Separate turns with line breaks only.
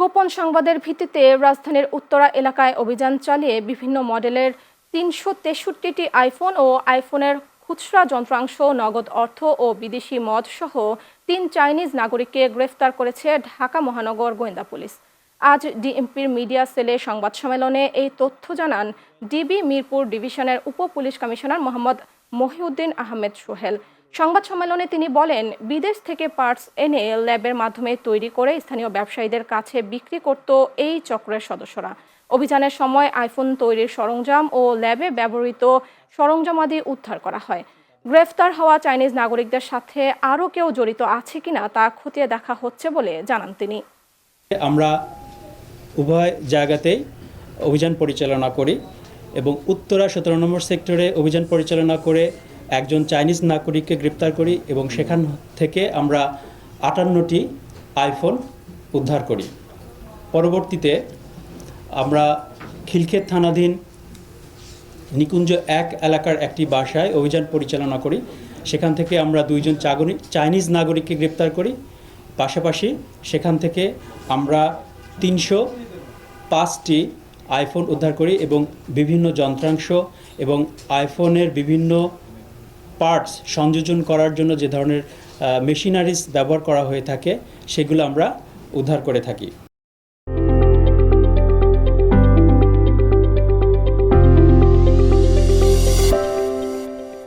গোপন সংবাদের ভিত্তিতে রাজধানীর উত্তরা এলাকায় অভিযান চালিয়ে বিভিন্ন মডেলের তিনশো তেষট্টিটি আইফোন ও আইফোনের খুচরা যন্ত্রাংশ, নগদ অর্থ ও বিদেশি মদ সহ তিন চাইনিজ নাগরিককে গ্রেফতার করেছে ঢাকা মহানগর গোয়েন্দা পুলিশ। আজ ডিএমপির মিডিয়া সেলে সংবাদ সম্মেলনে এই তথ্য জানান ডিবি মিরপুর ডিভিশনের উপ পুলিশ কমিশনার মোহাম্মদ মহিউদ্দিন আহমেদ সোহেল। সংবাদ সম্মেলনে তিনি বলেন, বিদেশ থেকে পার্টস এনে ল্যাবের মাধ্যমে তৈরি করে স্থানীয় ব্যবসায়ীদের কাছে বিক্রি করত এই চক্রের সদস্যরা। অভিযানের সময় আইফোন তৈরির সরঞ্জাম ও ল্যাবে ব্যবহৃত সরঞ্জামাদি উদ্ধার করা হয়। গ্রেফতার হওয়া চাইনিজ নাগরিকদের সাথে আরও কেউ জড়িত আছে কিনা তা খতিয়ে দেখা হচ্ছে বলে জানান তিনি।
আমরা উভয় জায়গাতেই অভিযান পরিচালনা করি এবং উত্তরা সতেরো নম্বর সেক্টরে অভিযান পরিচালনা করে একজন চাইনিজ নাগরিককে গ্রেপ্তার করি এবং সেখান থেকে আমরা আটান্নটি আইফোন উদ্ধার করি। পরবর্তীতে আমরা খিলক্ষেত থানাধীন নিকুঞ্জ এক এলাকার একটি বাসায় অভিযান পরিচালনা করি। সেখান থেকে আমরা দুইজন চাগনি- চাইনিজ নাগরিককে গ্রেপ্তার করি। পাশাপাশি সেখান থেকে আমরা তিনশো পাঁচটি আইফোন উদ্ধার করি এবং বিভিন্ন যন্ত্রাংশ এবং আইফোনের বিভিন্ন পার্টস সংযোজন করার জন্য যে ধরনের মেশিনারিজ ব্যবহার করা হয়ে থাকে, সেগুলো আমরা উদ্ধার করে থাকি।